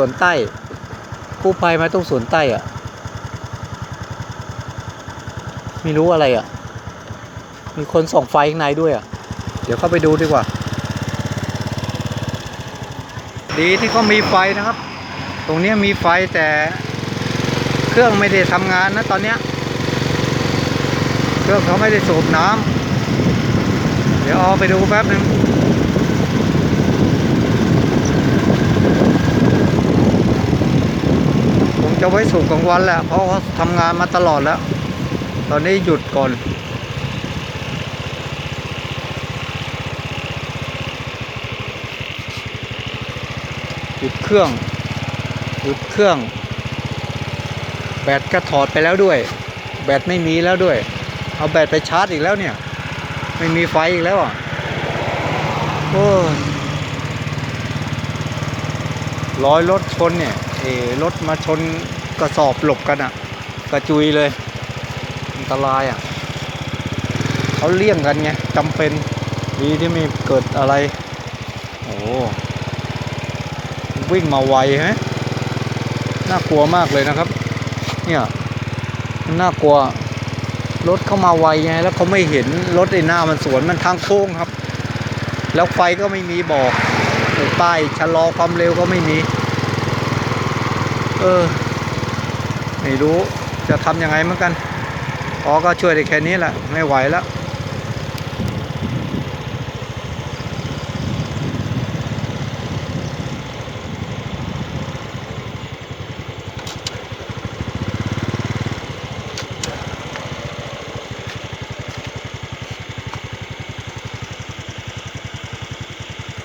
สวนใต้กู้ภัยมาตรงสวนใต้อะไม่รู้อะไรอะมีคนส่องไฟข้างในด้วยอะเดี๋ยวเข้าไปดูดีกว่า ดีที่เขามีไฟนะครับ ตรงนี้มีไฟแต่เครื่องไม่ได้ทำงานนะตอนเนี้ยเครื่องเขาไม่ได้สูบน้ำเดี๋ยวเอาไปดูแป๊บหนึ่ง ผม จะไว้สูบกลางวันแหละเพราะเขาทำงานมาตลอดแล้ว ตอนนี้หยุดก่อน หยุดเครื่อง หยุดเครื่อง แบตก็ถอดไปแล้วด้วย แบตไม่มีแล้วด้วย เอาแบตไปชาร์จอีกแล้วเนี่ย ไม่มีไฟอีกแล้วอะโอ้ยร้อยรถชนเนี่ย รถมาชนกระสอบหลบกันอะ กระจุยเลย อันตรายอะเขาเลี่ยงกันไงจำเป็นดีที่ม่เกิดอะไร โอ้วิ่งมาไวฮะน่ากลัวมากเลยนะครับ เนี่ยน่ากลัว รถเข้ามาไวไงแล้วเขาไม่เห็นรถไอ้หน้ามันสวนมันทางโค้งครับ แล้วไฟก็ไม่มีบอกป้ายชะลอความเร็วก็ไม่มี ออไม่รู้จะทำยังไงเหมือนกันพอก็ช่วยได้แค่นี้แหละ ไม่ไหวแล้ว